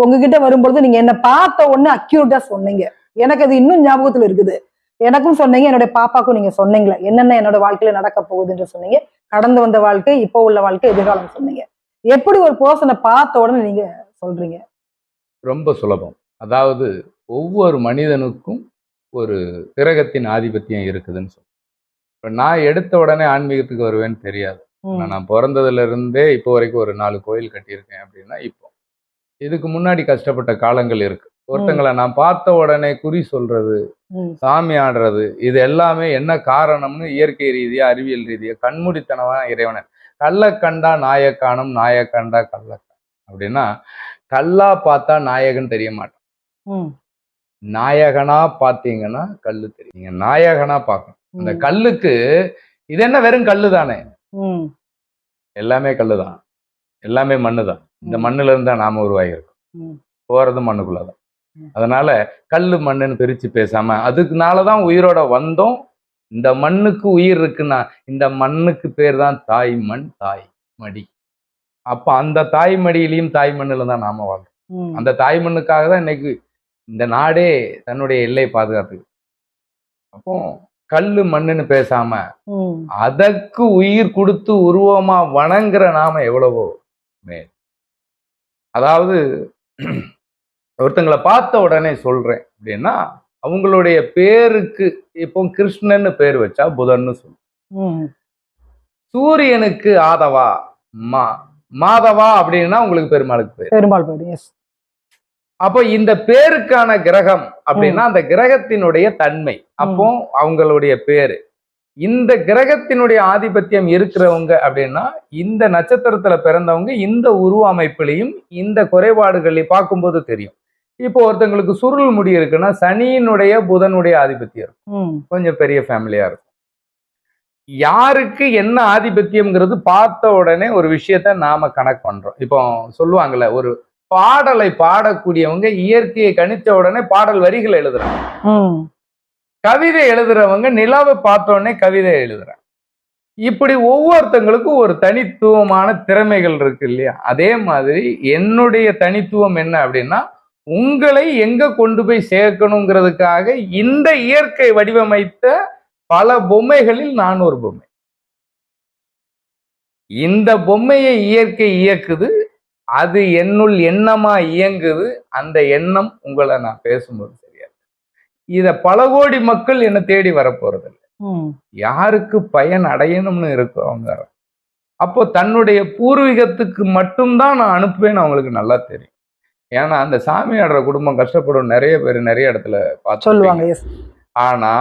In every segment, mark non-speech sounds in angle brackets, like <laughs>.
உங்ககிட்ட வரும்பொழுது நீங்க என்ன பார்த்த உடனே அக்யூரேட்டா சொன்னீங்க. எனக்கு அது இன்னும் ஞாபகத்துல இருக்குது. எனக்கும் சொன்னீங்க என்னுடைய பாப்பாக்கும் நீங்க சொன்னீங்களே என்னென்ன என்னோட வாழ்க்கையில நடக்க போகுதுன்னு சொன்னீங்க. கடந்து வந்த வாழ்க்கை இப்போ உள்ள வாழ்க்கை எதிர்காலம் சொன்னீங்க. எப்படி ஒரு பர்சனை பார்த்த உடனே நீங்க சொல்றீங்க? ரொம்ப சுலபம். அதாவது ஒவ்வொரு மனிதனுக்கும் ஒரு கிரகத்தின் ஆதிபத்தியம் இருக்குதுன்னு சொல்லுவேன் இப்போ நான் எடுத்த உடனே ஆன்மீகத்துக்கு வருவேன்னு தெரியாது. நான் பிறந்ததுல இருந்தே இப்போ வரைக்கும் ஒரு நாலு கோயில் கட்டியிருக்கேன் அப்படின்னா இப்போ. இதுக்கு முன்னாடி கஷ்டப்பட்ட காலங்கள் இருக்கு. ஒருத்தங்களை நான் பார்த்த உடனே குறி சொல்றது சாமி ஆடுறது இது எல்லாமே என்ன காரணம்னு இயற்கை ரீதியா அறிவியல் ரீதியா கண்மூடித்தனமா இறைவனை. கள்ள கண்டா நாயக்கானம் நாயக்கண்டா கள்ள அப்படின்னா கல்லா பார்த்தா நாயகன் தெரிய மாட்டான். நாயகனா பார்த்தீங்கன்னா கல்லு தெரியும். நீங்க நாயகனா பார்க்கணும். அந்த கல்லுக்கு இது என்ன வெறும் கல்லு தானே எல்லாமே கல்லு தான் எல்லாமே மண்ணு தான் இந்த. மண்ணுல இருந்து தான் நாம உருவாகியிருக்கோம். போறது மண்ணுக்குள்ளதான். அதனால கல்லு மண்ணுன்னு பிரிச்சு பேசாம அதுக்குனாலதான் உயிரோட வந்தோம் இந்த மண்ணுக்கு உயிர் இருக்குன்னா இந்த மண்ணுக்கு பேர் தான் தாய் மண் தாய் மடி அப்ப அந்த தாய் மடியிலையும் தாய் மண்ணுல தான் நாம வாழ்றோம். அந்த தாய் மண்ணுக்காக தான் இன்னைக்கு இந்த நாடே தன்னுடைய எல்லை பாதுகாத்துக்கு அப்போ கல்லு மண்ணுன்னு பேசாம அதற்கு உயிர் கொடுத்து உருவமா வணங்குற நாம எவ்வளவோ மேல் அதாவது ஒருத்தங்களை பார்த்த உடனே சொல்றேன். அப்படின்னா அவங்களுடைய பேருக்கு இப்போ கிருஷ்ணன்னு பேர் வச்சா புதன்னு சொல்லும் ம், சூரியனுக்கு ஆதவா? மா மாதவா அப்படின்னா உங்களுக்கு பெருமாளுக்கு பேர். பெரும்பால் போயிடும் எஸ் அப்போ இந்த பேருக்கான கிரகம் அப்படின்னா அந்த கிரகத்தினுடைய தன்மை. அப்போ அவங்களுடைய பேரு. இந்த கிரகத்தினுடைய ஆதிபத்தியம் இருக்கிறவங்க அப்படின்னா இந்த நட்சத்திரத்துல பிறந்தவங்க இந்த உருவ அமைப்பிலையும் இந்த குறைபாடுகளையும் பார்க்கும்போது தெரியும். இப்போ ஒருத்தங்களுக்கு சுருள் முடி இருக்குன்னா சனியினுடைய புதனுடைய ஆதிபத்தியம் இருக்கும். கொஞ்சம் பெரிய ஃபேமிலியா இருக்கும். யாருக்கு என்ன ஆதிபத்தியம்ங்கிறது பார்த்த உடனே ஒரு விஷயத்த நாம கனெக்ட் பண்றோம். இப்போ சொல்லுவாங்கல்ல ஒரு பாடலை பாடக்கூடியவங்க இயற்கையை கணிச்ச உடனே பாடல் வரிகள் எழுதுறாங்க. கவிதை எழுதுறவங்க நிலாவை பார்த்தோன்னே கவிதை எழுதுறாங்க. இப்படி ஒவ்வொருத்தங்களுக்கும் ஒரு தனித்துவமான திறமைகள் இருக்கு இல்லையா? அதே மாதிரி என்னுடைய தனித்துவம் என்ன அப்படின்னா உங்களை எங்க கொண்டு போய் சேர்க்கணுங்கிறதுக்காக இந்த இயற்கை வடிவமைத்த பல பொம்மைகளில் நான் ஒரு பொம்மை. இந்த பொம்மையை இயற்கை இயக்குது அது என்னுள் எண்ணமா இயங்குது அந்த எண்ணம் உங்களை நான் பேசும்போது இத பல கோடி மக்கள் என்ன தேடி வரப்போறது யாருக்கு பயன் அடையணும்னு இருக்கோ அவங்க. அப்போ தன்னுடைய பூர்வீகத்துக்கு மட்டும்தான் நான் அனுப்புவேன்னு அவங்களுக்கு நல்லா தெரியும். ஏன்னா அந்த சாமி ஆடுற குடும்பம் கஷ்டப்படும். நிறைய பேர் நிறைய இடத்துல பார்த்து சொல்லுவாங்க ஆனா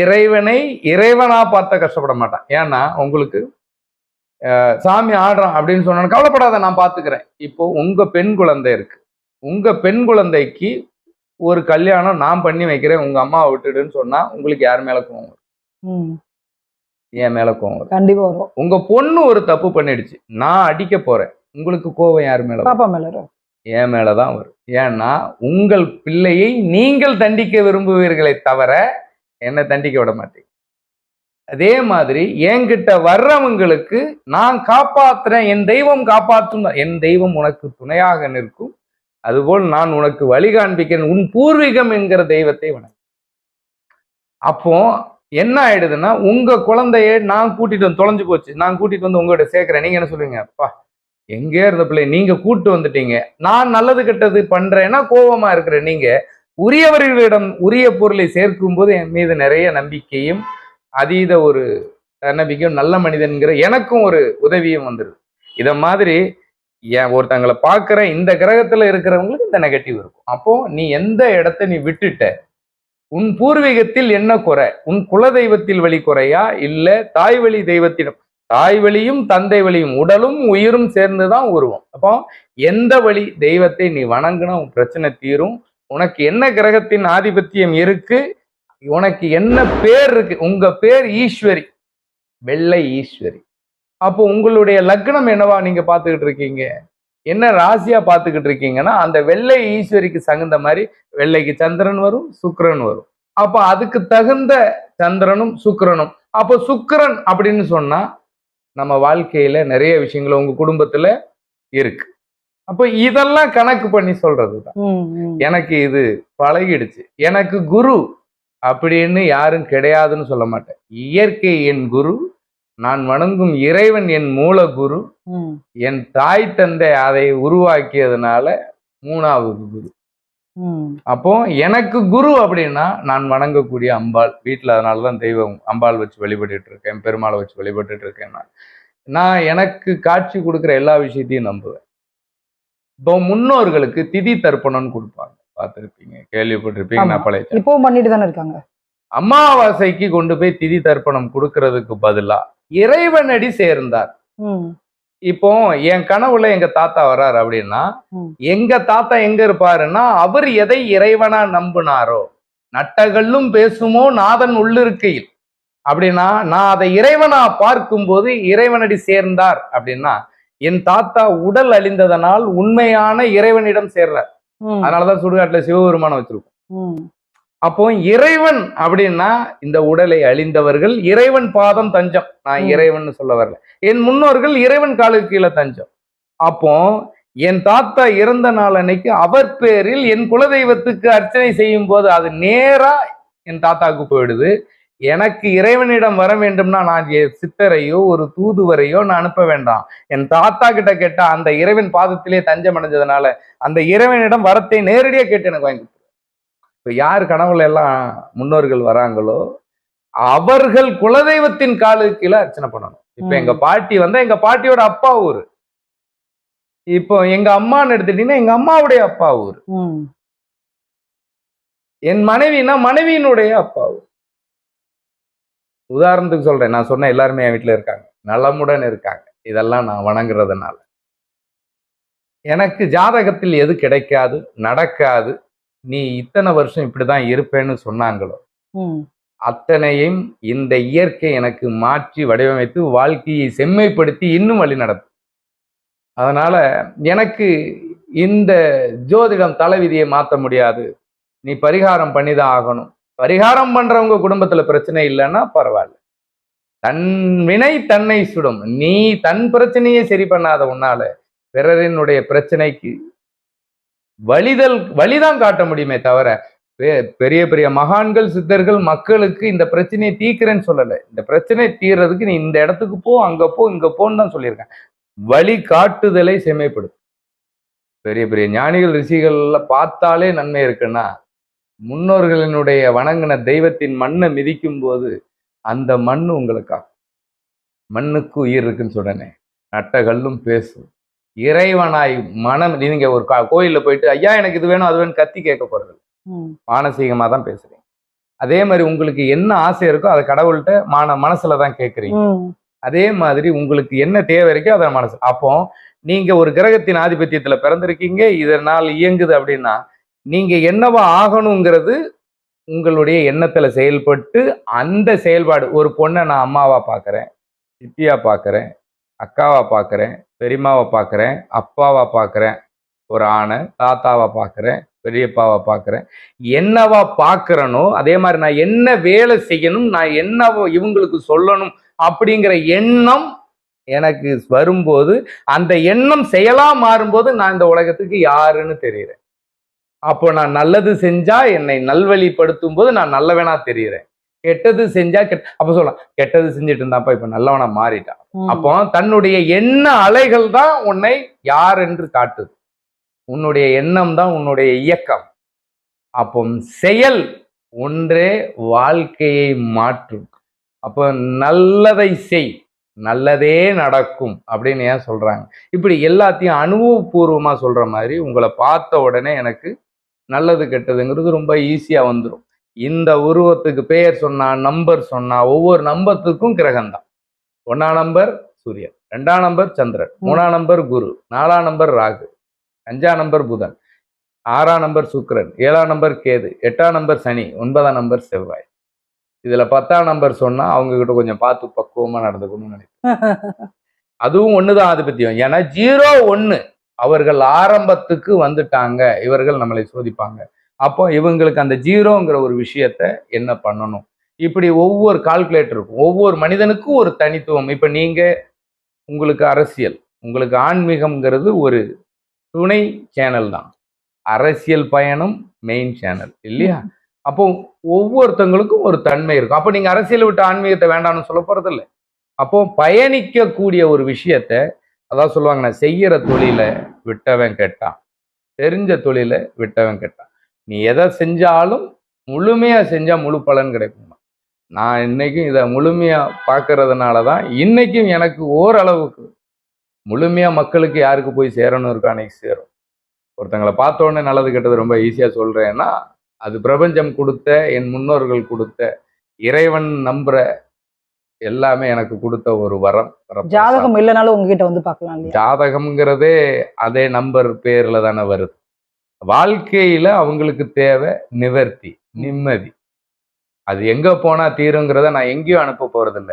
இறைவனை இறைவனா பார்த்தா கஷ்டப்பட மாட்டான். ஏன்னா உங்களுக்கு சாமி ஆடுறான் அப்படின்னு சொன்னா கவலைப்படாத நான் பாத்துக்கிறேன் இப்போ உங்க பெண் குழந்தை இருக்கு. உங்க பெண் குழந்தைக்கு ஒரு கல்யாணம் நான் பண்ணி வைக்கிறேன் உங்க அம்மாவை விட்டுடுன்னு சொன்னா உங்களுக்கு யார் மேல கோவம் வரும்? என் மேல கோவம் வரும். கண்டிப்பா வரும். உங்க பொண்ணு ஒரு தப்பு பண்ணிடுச்சு. நான் அடிக்க போறேன். உங்களுக்கு கோவம் யார் மேல? பாப்பா மேல என் மேலதான் வரும். ஏன்னா உங்கள் பிள்ளையை நீங்கள் தண்டிக்க விரும்புவீர்களே தவிர என்னை தண்டிக்க விட மாட்டீங்க. அதே மாதிரி என்கிட்ட வர்றவங்களுக்கு நான் காப்பாத்துறேன் என் தெய்வம் காப்பாற்றும் என் தெய்வம் உனக்கு துணையாக நிற்கும். அதுபோல் நான் உனக்கு வழி காண்பிக்கிறேன். உன் பூர்வீகம் என்கிற தெய்வத்தை வணங்கு. அப்போ என்ன ஆயிடுதுன்னா உங்க குழந்தைய நான் கூட்டிட்டு வந்து தொலைஞ்சு போச்சு. நான் கூட்டிட்டு வந்து உங்ககிட்ட சேர்க்கிறேன். நீங்க என்ன சொல்லுவீங்க அப்பா எங்கே இருந்த பிள்ளை நீங்க கூட்டு வந்துட்டீங்க. நான் நல்லது கெட்டது பண்றேன்னா கோபமா இருக்கிறேன் நீங்க உரியவர்களிடம் உரிய பொருளை சேர்க்கும் போது என் மீது நிறைய நம்பிக்கையும் அதீத ஒரு தன்னம்பிக்கையும் நல்ல மனிதன்கிற எனக்கும் ஒரு உதவியும் வந்துடுது இதை மாதிரி ஏன் ஒருத்தங்களை பார்க்குற இந்த கிரகத்தில் இருக்கிறவங்களுக்கு இந்த நெகட்டிவ் இருக்கும். அப்போ நீ எந்த இடத்த நீ விட்டுட்ட? உன் பூர்வீகத்தில் என்ன குறை? உன் குலதெய்வத்தில் வழி குறையா? இல்லை தாய் வழி தெய்வத்திடம்? தாய் வழியும் தந்தை வழியும் உடலும் உயிரும் சேர்ந்து தான் உருவம். அப்போ எந்த வழி? தெய்வத்தை நீ வணங்கினா உன் பிரச்சனை தீரும். உனக்கு என்ன கிரகத்தின் ஆதிபத்தியம் இருக்கு? உனக்கு என்ன பேர் இருக்கு? உங்க பேர் ஈஸ்வரி. வெள்ளை ஈஸ்வரி. அப்போ உங்களுடைய லக்னம் என்னவா நீங்க பார்த்துக்கிட்டு இருக்கீங்க? என்ன ராசியா பார்த்துக்கிட்டு இருக்கீங்கன்னா அந்த வெள்ளை ஈஸ்வரிக்கு தகுந்த மாதிரி வெள்ளைக்கு சந்திரன் வரும் சுக்கிரன் வரும். அப்போ அதுக்கு தகுந்த சந்திரனும் சுக்கிரனும். அப்போ சுக்கிரன் அப்படின்னு சொன்னா நம்ம வாழ்க்கையில நிறைய விஷயங்கள் உங்க குடும்பத்துல இருக்கு. அப்போ இதெல்லாம் கணக்கு பண்ணி சொல்றதுதான். எனக்கு இது பழகிடுச்சு. எனக்கு குரு அப்படின்னு யாரும் கிடையாதுன்னு சொல்ல மாட்டேன். இயற்கை என் குரு நான் வணங்கும் இறைவன் என் மூல குரு ம். என் தாய் தந்தை அதை உருவாக்கியதுனால மூணாவது குரு. அப்போ எனக்கு குரு அப்படின்னா நான் வணங்கக்கூடிய அம்பாள். வீட்டில் அதனால தான் தெய்வம் அம்பாள் வச்சு வழிபட்டுட்டு இருக்கேன். பெருமாளை வச்சு வழிபட்டுட்டு இருக்கேன் நான். நான் எனக்கு காட்சி கொடுக்குற எல்லா விஷயத்தையும் நம்புவேன். இப்போ முன்னோர்களுக்கு திதி தர்ப்பணம்னு கொடுப்பாங்க. பார்த்துருப்பீங்க கேள்விப்பட்டிருப்பீங்க. நான் பழைய இப்பவும் பண்ணிட்டு தானே இருக்காங்க. அமாவாசைக்கு கொண்டு போய் திதி தர்ப்பணம் கொடுக்கறதுக்கு பதிலா இறைவனடி சேர்ந்தார். இப்போ என் கனவுல எங்க தாத்தா வர்றாரு அப்படின்னா. எங்க தாத்தா எங்க இருப்பாருன்னா அவர் எதை இறைவனா நம்பினாரோ நட்டகல்லும் பேசுமோ நாதன் உள்ளிருக்கையில் அப்படின்னா நான் அதை இறைவனா பார்க்கும்போது இறைவனடி சேர்ந்தார் அப்படின்னா என் தாத்தா உடல் அழிந்ததனால் உண்மையான இறைவனிடம் சேர்றார். அதனாலதான் சுடுகாட்டுல சிவபெருமானம் வச்சிருக்கோம். அப்போ இறைவன் அப்படின்னா இந்த உடலை அழிந்தவர்கள் இறைவன் பாதம் தஞ்சம். நான். இறைவன் சொல்ல வரல. என் முன்னோர்கள் இறைவன் காலுக்கு கீழே தஞ்சம். அப்போ என் தாத்தா இறந்த நாள் அன்னைக்கு அவர் பேரில் என் குலதெய்வத்துக்கு அர்ச்சனை செய்யும் போது அது நேரா என் தாத்தாவுக்கு போயிடுது. எனக்கு இறைவனிடம் வர வேண்டும்னா நான் எ- சித்தரையோ ஒரு தூதுவரையோ நான் அனுப்ப வேண்டாம். என் தாத்தா கிட்ட கேட்டா அந்த இறைவன் பாதத்திலே தஞ்சம் அடைஞ்சதுனால அந்த இறைவனிடம் வரத்தை நேரடியா கேட்டு எனக்கு வாங்கி. இப்ப யார் கனவுல எல்லாம் முன்னோர்கள் வராங்களோ அவர்கள் குலதெய்வத்தின் காலுக்கு கீழே அர்ச்சனை பண்ணணும். இப்ப. எங்க பாட்டி வந்தா எங்க பாட்டியோட அப்பா ஊரு. இப்போ எங்க அம்மான்னு எடுத்துட்டீங்கன்னா எங்க அம்மாவுடைய அப்பா ஊரு. என் மனைவினா மனைவியினுடைய அப்பா ஊர். உதாரணத்துக்கு சொல்றேன் நான் சொன்ன எல்லாருமே என் வீட்டுல இருக்காங்க. நலமுடன் இருக்காங்க. இதெல்லாம் நான் வணங்குறதுனால. எனக்கு ஜாதகத்தில் எது கிடைக்காது நடக்காது நீ இத்தனை வருஷம் இப்படிதான் இருப்பேன்னு சொன்னாங்களோ. அத்தனையும் இந்த இயற்கை எனக்கு மாற்றி வடிவமைத்து வாழ்க்கையை செம்மைப்படுத்தி இன்னும் வழி நடத்தும். அதனால எனக்கு இந்த ஜோதிடம் தலைவிதியை மாற்ற முடியாது. நீ பரிகாரம் பண்ணிதான் ஆகணும். பரிகாரம் பண்றவங்க குடும்பத்துல பிரச்சனை இல்லைன்னா பரவாயில்ல. தன் வினை தன்னை சுடும். நீ தன் பிரச்சனையை சரி பண்ணாத உன்னால. பிறரினுடைய பிரச்சனைக்கு வழிதல் வழிதான் காட்ட முடியுமே தவிர பெரிய பெரிய மகான்கள் சித்தர்கள் மக்களுக்கு இந்த பிரச்சனையை தீர்க்கிறேன்னு சொல்லலை. இந்த பிரச்சனை தீர்றதுக்கு நீ இந்த இடத்துக்கு போ அங்க போ இங்க போன்னு தான் சொல்லியிருக்கேன். வழி காட்டுதலை செம்மைப்படுத்தும் பெரிய பெரிய ஞானிகள் ரிஷிகள்ல பார்த்தாலே நன்மை இருக்குன்னா முன்னோர்களினுடைய வணங்கின தெய்வத்தின் மண்ணை மிதிக்கும் போது அந்த மண் உங்களுக்கா மண்ணுக்கு உயிர் இருக்குன்னு சொன்னேனே. நட்டகல்லும் பேசும். இறைவனாய் மனம் நீங்க ஒரு கோயில்ல போயிட்டு ஐயா எனக்கு இது வேணும் அது வேணும் கத்தி கேட்க போறது இல்ல. ம். மானசீகமா தான் பேசுறீங்க அதே மாதிரி உங்களுக்கு என்ன ஆசை இருக்கோ அதை கடவுள்கிட்ட மான மனசுல தான் கேட்குறீங்க. அதே மாதிரி உங்களுக்கு என்ன தேவை இருக்கோ அதை மனசு அப்போ நீங்க ஒரு கிரகத்தின் ஆதிபத்தியத்துல பிறந்திருக்கீங்க இதனால் இயங்குது அப்படின்னா நீங்க என்னவா ஆகணுங்கிறது உங்களுடைய எண்ணத்துல செயல்பட்டு அந்த செயல்பாடு ஒரு பொண்ணை நான் அம்மாவா பார்க்கறேன் சித்தியா பார்க்கறேன் அக்காவை பார்க்குறேன் பெரியம்மாவை பார்க்குறேன் அப்பாவை பார்க்குறேன் ஒரு ஆணை தாத்தாவை பார்க்குறேன் பெரியப்பாவை பார்க்குறேன் என்னவா பார்க்குறனோ அதே மாதிரி நான் என்ன வேலை செய்யணும் நான் என்னவோ இவங்களுக்கு சொல்லணும் அப்படிங்கிற எண்ணம் எனக்கு வரும்போது அந்த எண்ணம் செயலா மாறும்போது நான் இந்த உலகத்துக்கு யாருன்னு தெரியுறேன். அப்போ நான் நல்லது செஞ்சா என்னை நல்வழிப்படுத்தும் போது நான் நல்லவனா தெரியுறேன் கெட்டது செஞ்சா கெட்ட அப்ப சொல்லலாம் கெட்டது செஞ்சுட்டு இருந்தாப்பா இப்ப நல்லவனா மாறிட்டான். அப்போ தன்னுடைய எண்ண அலைகள் தான் உன்னை யார் என்று காட்டுது. உன்னுடைய எண்ணம் தான் உன்னுடைய இயக்கம். அப்போ செயல் ஒன்றே வாழ்க்கையை மாற்றும். அப்போ நல்லதை செய் நல்லதே நடக்கும் அப்படின்னு ஏன் சொல்றாங்க? இப்படி எல்லாத்தையும் அனுபவபூர்வமா சொல்ற மாதிரி உங்களை பார்த்த உடனே எனக்கு நல்லது கெட்டதுங்கிறது ரொம்ப ஈஸியா வந்துடும் இந்த உருவத்துக்கு பெயர் சொன்னா நம்பர் சொன்னா ஒவ்வொரு நம்பத்துக்கும் கிரகம் தான் ஒன்னாம் நம்பர் சூரியன் ரெண்டாம் நம்பர் சந்திரன் மூணாம் நம்பர் குரு நாலாம் நம்பர் ராகு அஞ்சாம் நம்பர் புதன் ஆறாம் நம்பர் சுக்கிரன் ஏழாம் நம்பர் கேது எட்டாம் நம்பர் சனி ஒன்பதாம் நம்பர் செவ்வாய். இதுல பத்தாம் நம்பர் சொன்னா அவங்க கிட்ட கொஞ்சம் பார்த்து பக்குவமா நடந்துக்கணும்னு நினைக்கிறேன். <laughs> அதுவும் ஒண்ணுதான் ஆதிபத்தியம். ஏன்னா ஜீரோ ஒண்ணு. அவர்கள் ஆரம்பத்துக்கு வந்துட்டாங்க. இவர்கள் நம்மளை சோதிப்பாங்க. அப்போ இவங்களுக்கு அந்த ஜீரோங்கிற ஒரு விஷயத்த என்ன பண்ணணும்? இப்படி ஒவ்வொரு கால்குலேட்டர் இருக்கும் ஒவ்வொரு மனிதனுக்கும் ஒரு தனித்துவம். இப்போ நீங்கள் உங்களுக்கு அரசியல் உங்களுக்கு ஆன்மீகம்ங்கிறது ஒரு துணை சேனல் தான். அரசியல் பயணம் மெயின் சேனல் இல்லையா? அப்போ ஒவ்வொருத்தங்களுக்கும் ஒரு தன்மை இருக்கும். அப்போ நீங்கள் அரசியல் விட்டு ஆன்மீகத்தை வேண்டாம்னு சொல்ல போகிறது இல்லை அப்போ பயணிக்கக்கூடிய ஒரு விஷயத்த அதான் சொல்லுவாங்க நான் செய்கிற தொழிலை விட்டவன் கெட்டான். தெரிஞ்ச தொழிலை விட்டவன் கெட்டான். நீ எதை செஞ்சாலும் முழுமையா செஞ்சா முழு பலன் கிடைக்கும் நான் இன்னைக்கும் இதை முழுமையா பார்க்கறதுனால தான் இன்னைக்கும் எனக்கு ஓரளவுக்கு முழுமையா மக்களுக்கு யாருக்கு போய் சேரணும் இருக்கோ அன்னைக்கு சேரும். ஒருத்தங்களை பார்த்த உடனே நல்லது கெட்டது ரொம்ப ஈஸியா சொல்றேன்னா அது பிரபஞ்சம் கொடுத்த என் முன்னோர்கள் கொடுத்த இறைவன் நம்புற எல்லாமே எனக்கு கொடுத்த ஒரு வரம். ஜாதகம் இல்லைனாலும் உங்ககிட்ட வந்து பார்க்கலாம் ஜாதகம்ங்கிறதே அதே நம்பர் பேர்ல தானே வருது. வாழ்க்கையில அவங்களுக்கு தேவை நிவர்த்தி நிம்மதி. அது எங்க போனா தீருங்கிறத நான் எங்கேயும் அனுப்ப போறதில்ல.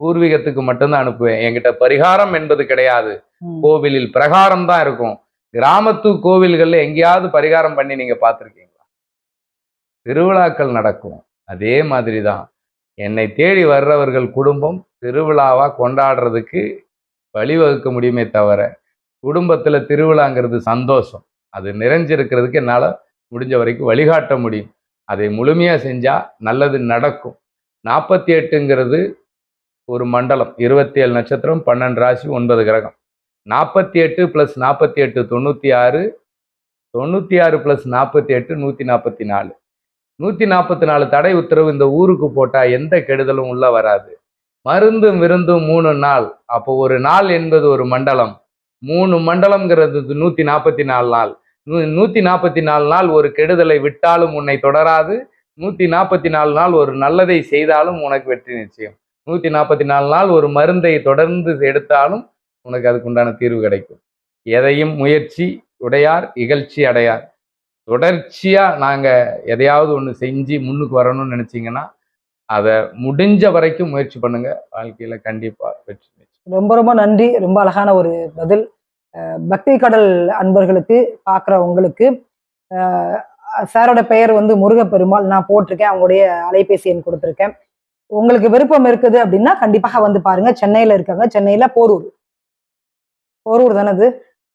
பூர்வீகத்துக்கு மட்டும்தான் அனுப்புவேன். என்கிட்ட பரிகாரம் என்பது கிடையாது. கோவிலில் பிரகாரம் தான் இருக்கும். கிராமத்து கோவில்கள்ல எங்கேயாவது பரிகாரம் பண்ணி நீங்க பார்த்துருக்கீங்களா? திருவிழாக்கள் நடக்கும். அதே மாதிரி தான். என்னை தேடி வர்றவர்கள் குடும்பம் திருவிழாவா கொண்டாடுறதுக்கு வழிவகுக்க முடியுமே தவிர குடும்பத்துல திருவிழாங்கிறது சந்தோஷம். அது நிறைஞ்சிருக்கிறதுக்கு என்னால் முடிஞ்ச வரைக்கும் வழிகாட்ட முடியும். அதை முழுமையாக செஞ்சால் நல்லது நடக்கும். நாற்பத்தி எட்டுங்கிறது ஒரு மண்டலம். இருபத்தி ஏழு நட்சத்திரம் பன்னெண்டு ராசி ஒன்பது கிரகம். நாற்பத்தி எட்டு ப்ளஸ் நாற்பத்தி எட்டு தொண்ணூற்றி ஆறு தொண்ணூற்றி ஆறு ப்ளஸ் நாற்பத்தி எட்டு நூற்றி நாற்பத்தி நாலு நூற்றி நாற்பத்தி நாலு தடை உத்தரவு இந்த ஊருக்கு போட்டால் எந்த கெடுதலும் உள்ளே வராது. மருந்தும் விருந்தும் மூணு நாள். அப்போ ஒரு நாள் என்பது ஒரு மண்டலம். மூணு மண்டலம்ங்கிறது நூற்றி நாற்பத்தி நாலு நாள். நூ நூற்றி நாற்பத்தி நாலு நாள் ஒரு கெடுதலை விட்டாலும் உன்னை தொடராது. நூற்றி நாற்பத்தி நாலு நாள் ஒரு நல்லதை செய்தாலும் உனக்கு வெற்றி நிச்சயம். நூற்றி நாற்பத்தி நாலு நாள் ஒரு மருந்தை தொடர்ந்து எடுத்தாலும் உனக்கு அதுக்குண்டான தீர்வு கிடைக்கும். எதையும் முயற்சி உடையார் இகழ்ச்சி அடையார். தொடர்ச்சியா நாங்க எதையாவது ஒன்று செஞ்சு முன்னுக்கு வரணும்னு நினைச்சீங்கன்னா அதை முடிஞ்ச வரைக்கும் முயற்சி பண்ணுங்க. வாழ்க்கையில கண்டிப்பா வெற்றி நிச்சயம். ரொம்ப ரொம்ப நன்றி. ரொம்ப அழகான ஒரு பதில். பக்தி கடல் அன்பர்களுக்கு பார்க்குற உங்களுக்கு. சாரோட பெயர் வந்து முருகப்பெருமாள். நான் போட்டிருக்கேன். அவங்களுடைய அலைபேசி எண் கொடுத்துருக்கேன். உங்களுக்கு விருப்பம் இருக்குது அப்படின்னா கண்டிப்பாக வந்து பாருங்க. சென்னையில இருக்காங்க. சென்னையில போரூர். போரூர் தானே அது?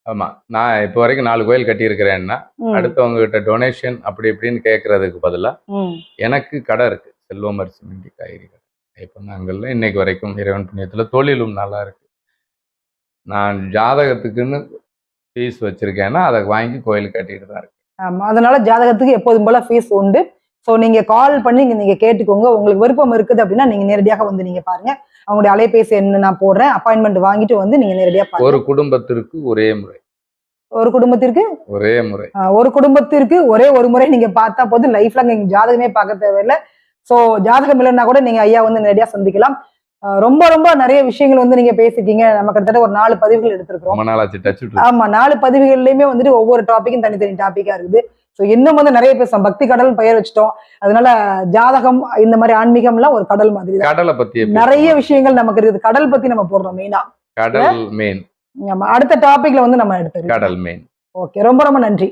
ஆமா. நான் இப்போ வரைக்கும் நாலு கோயில் கட்டியிருக்கிறேன்னா அடுத்தவங்க கிட்ட டொனேஷன் அப்படி இப்படின்னு கேட்கறதுக்கு பதிலா ம். எனக்கு கடை இருக்கு. செல்வமர் சிமெண்டி காய்கறி கடை. இப்போ நாங்கள்ல இன்னைக்கு வரைக்கும் இறைவன் புண்ணியத்துல தொழிலும் நல்லா இருக்கு. நான் ஜாதகத்துக்குன்னு ஃபீஸ் வச்சிருக்கேன்னா அதை வாங்கி கோயில் கட்டிட்டு தான் இருக்கேன். ஆமா அதனால ஜாதகத்துக்கு எப்போதும் போல ஃபீஸ் உண்டு. ஸோ நீங்க கால் பண்ணி இங்க நீங்க கேட்டுக்கோங்க. உங்களுக்கு விருப்பம் இருக்குது அப்படின்னா நீங்க நேரடியாக வந்து நீங்க பாருங்க. அவங்களுடைய அலைபேசி என்ன நான் போடுறேன். அப்பாயின்மெண்ட் வாங்கிட்டு வந்து நீங்க நேரடியாக பாருங்க. ஒரு குடும்பத்திற்கு ஒரே முறை. ஒரு குடும்பத்திற்கு? ஒரே முறை. ஒரு குடும்பத்திற்கு ஒரே ஒரு முறை நீங்க பார்த்தா போதும். லைஃப்ல நீங்க ஜாதகமே பார்க்க தேவையில்லை. சோ ஜாதகம் இல்லைன்னா கூட நீங்க ஐயா வந்து நேரடியா சந்திக்கலாம். ரொம்ப ரொம்ப நிறைய விஷயங்கள் வந்து நீங்க பேசிட்டீங்க. நம்ம கிட்டத்தட்ட ஒரு நாலு பதிவுகள் எடுத்திருக்கிறோம். ஆமா நாலு பதிவுகள்லயுமே வந்துட்டு ஒவ்வொரு டாபிக்கும் தனித்தனி டாபிக்கா இருக்குது. ஸோ இன்னும் வந்து நிறைய பேசுவோம் பக்தி கடல் பெயர் வச்சுட்டோம். அதனால ஜாதகம் இந்த மாதிரி ஆன்மீகம்லாம் ஒரு கடல் மாதிரி கடலை பத்தி நிறைய விஷயங்கள் நமக்கு இருக்குது. கடல் பத்தி நம்ம போடுறோம் மெயினா கடல் மெயின் ஆமா அடுத்த டாபிக்ல வந்து நம்ம எடுத்துக்கலாம். கடல் மெயின் ஓகே ரொம்ப ரொம்ப நன்றி.